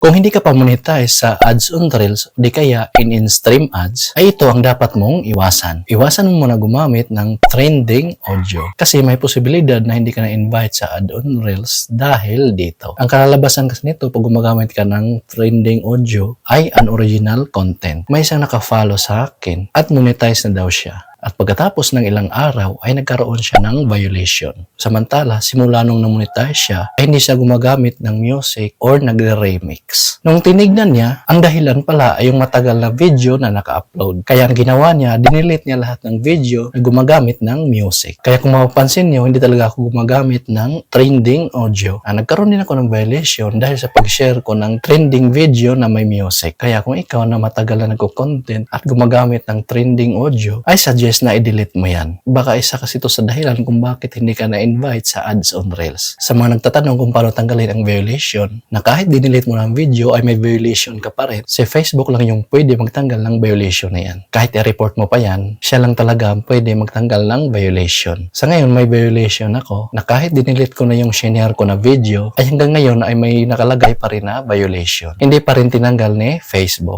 Kung hindi ka pa monetize sa ads on Reels di kaya in in-stream ads, ay ito ang dapat mong iwasan. Iwasan mo muna gumamit ng trending audio kasi may posibilidad na hindi ka na-invite sa ad on Reels dahil dito. Ang kalalabasan kasi nito pag gumagamit ka ng trending audio ay unoriginal content. May isang nakafollow sa akin at monetize na daw siya. At pagkatapos ng ilang araw ay nagkaroon siya ng violation. Samantala, simula nung namonetize siya, ay hindi siya gumagamit ng music or nagre-remix. Nung tinignan niya, ang dahilan pala ay yung matagal na video na naka-upload. Kaya ang ginawa niya, dinilit niya lahat ng video na gumagamit ng music. Kaya kung mapapansin niyo, hindi talaga ako gumagamit ng trending audio. Ah, nagkaroon din ako ng violation dahil sa pag-share ko ng trending video na may music. Kaya kung ikaw na matagal na nagko-content at gumagamit ng trending audio, ay suggest na i-delete mo yan. Baka isa kasi ito sa dahilan kung bakit hindi ka na-invite sa ads on Reels. Sa mga nagtatanong kung paano tanggalin ang violation, na kahit dinidelete mo ng video ay may violation ka pa rin, si Facebook lang yung pwede magtanggal ng violation na yan. Kahit i-report mo pa yan, siya lang talaga ang pwede magtanggal ng violation. Sa ngayon, may violation ako na kahit dinidelete ko na yung shinare ko na video, ay hanggang ngayon ay may nakalagay pa rin na violation. Hindi pa rin tinanggal ni Facebook.